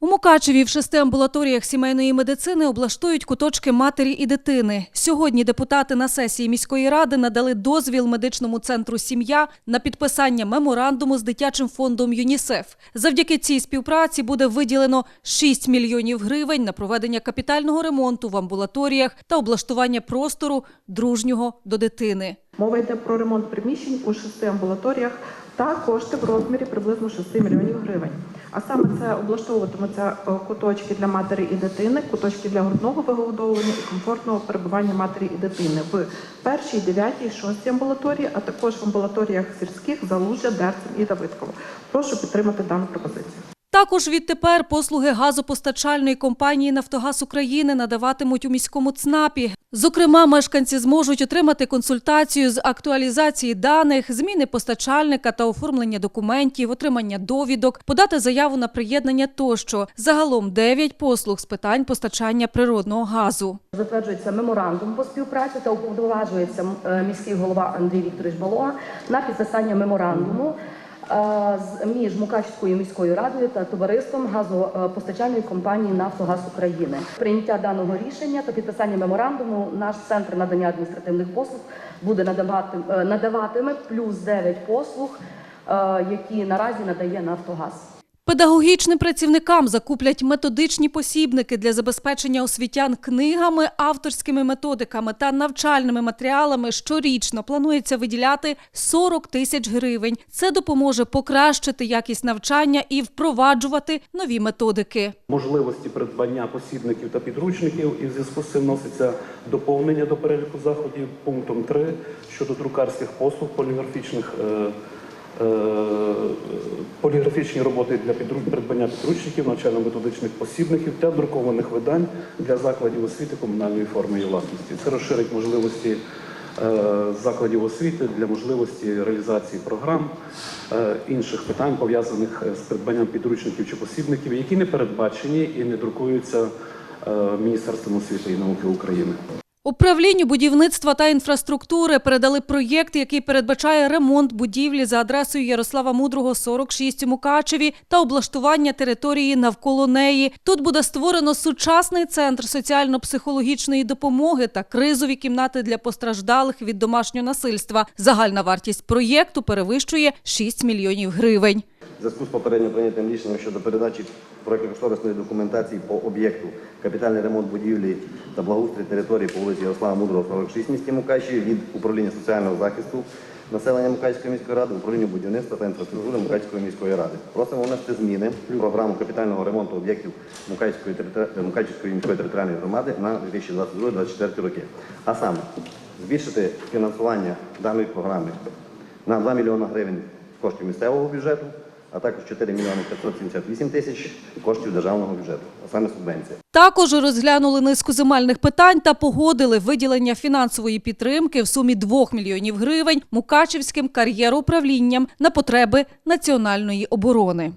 У Мукачеві в шести амбулаторіях сімейної медицини облаштують куточки матері і дитини. Сьогодні депутати на сесії міської ради надали дозвіл медичному центру Сім'я на підписання меморандуму з дитячим фондом ЮНІСЕФ. Завдяки цій співпраці буде виділено 6 мільйонів гривень на проведення капітального ремонту в амбулаторіях та облаштування простору дружнього до дитини. Мова йде про ремонт приміщень у шести амбулаторіях та кошти в розмірі приблизно 6 мільйонів гривень. А саме це облаштовуватимуться е, куточки для матері і дитини, куточки для грудного вигодовування і комфортного перебування матері і дитини в першій, дев'ятій, шостій амбулаторії, а також в амбулаторіях сільських Залужжя, Дерцем і Давидково. Прошу підтримати дану пропозицію. Також відтепер послуги газопостачальної компанії Нафтогаз України надаватимуть у міському ЦНАПі. Зокрема, мешканці зможуть отримати консультацію з актуалізації даних, зміни постачальника та оформлення документів, отримання довідок, подати заяву на приєднання тощо. Загалом 9 послуг з питань постачання природного газу. Затверджується меморандум по співпраці та уповноважується е, міський голова Андрій Вікторович Балога на підписання меморандуму між Мукачською міською радою та товариством газопостачальної компанії Нафтогаз України. Прийняття даного рішення та підписання меморандуму наш центр надання адміністративних послуг буде надавати е, надаватиме плюс 9 послуг, е, які наразі надає Нафтогаз. Педагогічним працівникам закуплять методичні посібники для забезпечення освітян книгами, авторськими методиками та навчальними матеріалами. Щорічно планується виділяти 40 тисяч гривень. Це допоможе покращити якість навчання і впроваджувати нові методики. можливості придбання посібників та підручників, і в зв'язку з цим вноситься доповнення до переліку заходів пунктом 3 щодо друкарських послуг поліграфічних. Е, Поліграфічні роботи для придбання підручників, навчально-методичних посібників та друкованих видань для закладів освіти комунальної форми і власності. Це розширить можливості е, закладів освіти для можливості реалізації програм е, інших питань, пов'язаних з придбанням підручників чи посібників, які не передбачені і не друкуються Міністерством освіти і науки України. Управлінню будівництва та інфраструктури передали проєкт, який передбачає ремонт будівлі за адресою Ярослава Мудрого, 46 у Мукачеві та облаштування території навколо неї. Тут буде створено сучасний центр соціально-психологічної допомоги та кризові кімнати для постраждалих від домашнього насильства. Загальна вартість проєкту перевищує 6 мільйонів гривень. В зв'язку з попередньо прийнятим рішенням щодо передачі проєктно-кошторисної документації по об'єкту капітальний ремонт будівлі та благоустрій території по вулиці Ярослава Мудрого, 46 місті Мукачеві від управління соціального захисту населення Мукачівської міської ради, управління будівництва та інфраструктури Мукачівської міської ради. Просимо внести зміни в програму капітального ремонту об'єктів Мукачівської, територи- Мукачівської міської територіальної громади на 2022-2024 роки. А саме збільшити фінансування даної програми на 2 мільйони гривень коштів місцевого бюджету, а також 4 мільйони 578 тисяч коштів державного бюджету, а саме субвенція. Також розглянули низку земельних питань та погодили виділення фінансової підтримки в сумі 2 мільйонів гривень Мукачівським кар'єроуправлінням на потреби національної оборони.